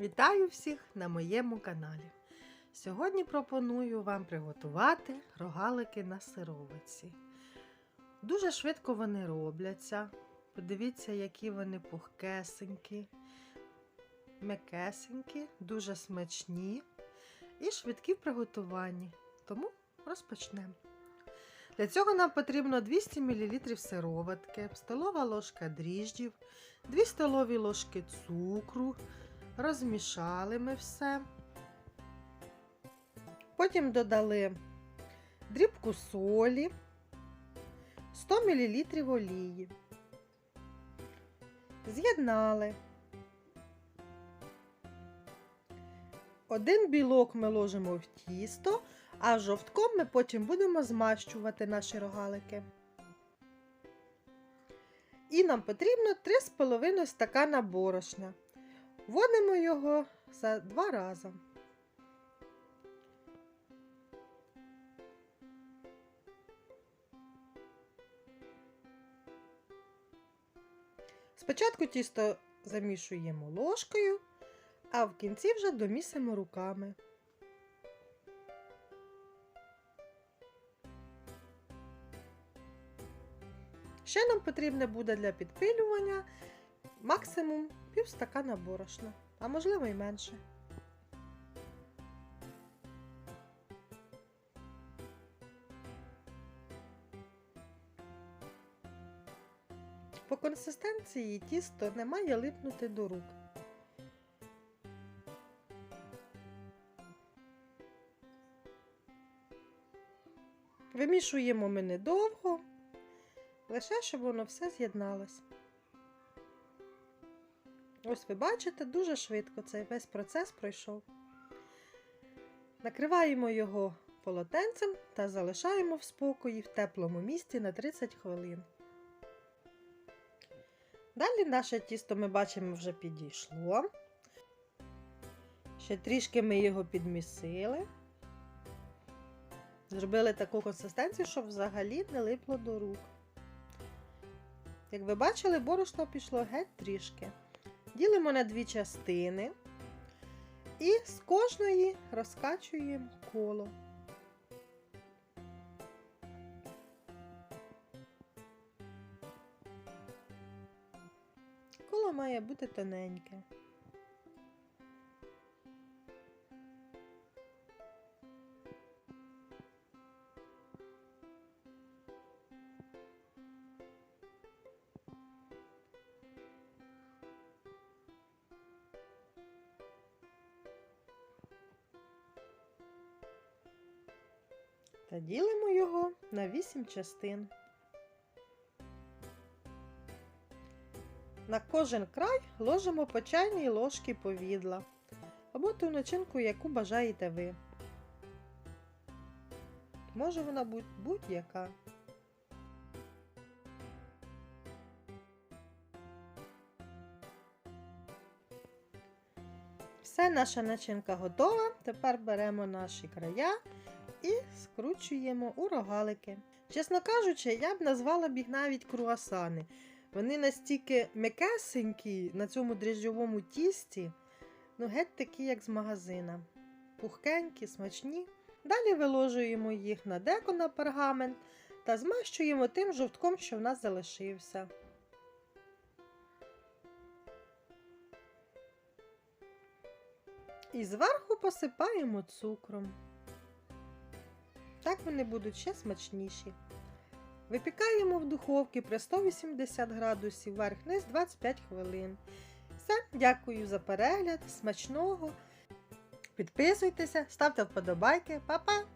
Вітаю всіх на моєму каналі. Сьогодні пропоную вам приготувати рогалики на сировиці. Дуже швидко вони робляться. Подивіться, які вони пухкесенькі, м'якесенькі, дуже смачні і швидкі в приготуванні. Тому розпочнемо. Для цього нам потрібно 200 мл сироватки, столова ложка дріжджів, 2 столові ложки цукру. Розмішали ми все. Потім додали дрібку солі, 100 мл олії. З'єднали. Один білок ми ложимо в тісто, а жовтком ми потім будемо змащувати наші рогалики. І нам потрібно 3,5 стакана борошна. Вводимо його за два рази. Спочатку тісто замішуємо ложкою, а в кінці вже домісимо руками. Ще нам потрібне буде для підпилювання максимум пів стакана борошна, а можливо і менше. По консистенції тісто не має липнути до рук. Вимішуємо ми недовго, лише щоб воно все з'єдналось. Ось ви бачите, дуже швидко цей весь процес пройшов. Накриваємо його полотенцем та залишаємо в спокої в теплому місці на 30 хвилин. Далі наше тісто ми бачимо вже підійшло. Ще трішки ми його підмісили. Зробили таку консистенцію, щоб взагалі не липло до рук. Як ви бачили, борошно пішло геть трішки. Ділимо на дві частини і з кожної розкачуємо коло. Коло має бути тоненьке. Та ділимо його на 8 частин. На кожен край ложимо по чайній ложці повідла або ту начинку, яку бажаєте ви. Може вона бути будь-яка. Все, наша начинка готова. Тепер беремо наші края і скручуємо у рогалики. Чесно кажучи, я б назвала б їх навіть круасани. Вони настільки м'якесенькі на цьому дріжджовому тісті, ну геть такі, як з магазина. Пухкенькі, смачні. Далі виложуємо їх на деко на пергамент та змащуємо тим жовтком, що в нас залишився. І зверху посипаємо цукром. Так вони будуть ще смачніші. Випікаємо в духовці при 180 градусів верх-низ 25 хвилин. Все, дякую за перегляд, смачного. Підписуйтеся, ставте вподобайки, Па-па!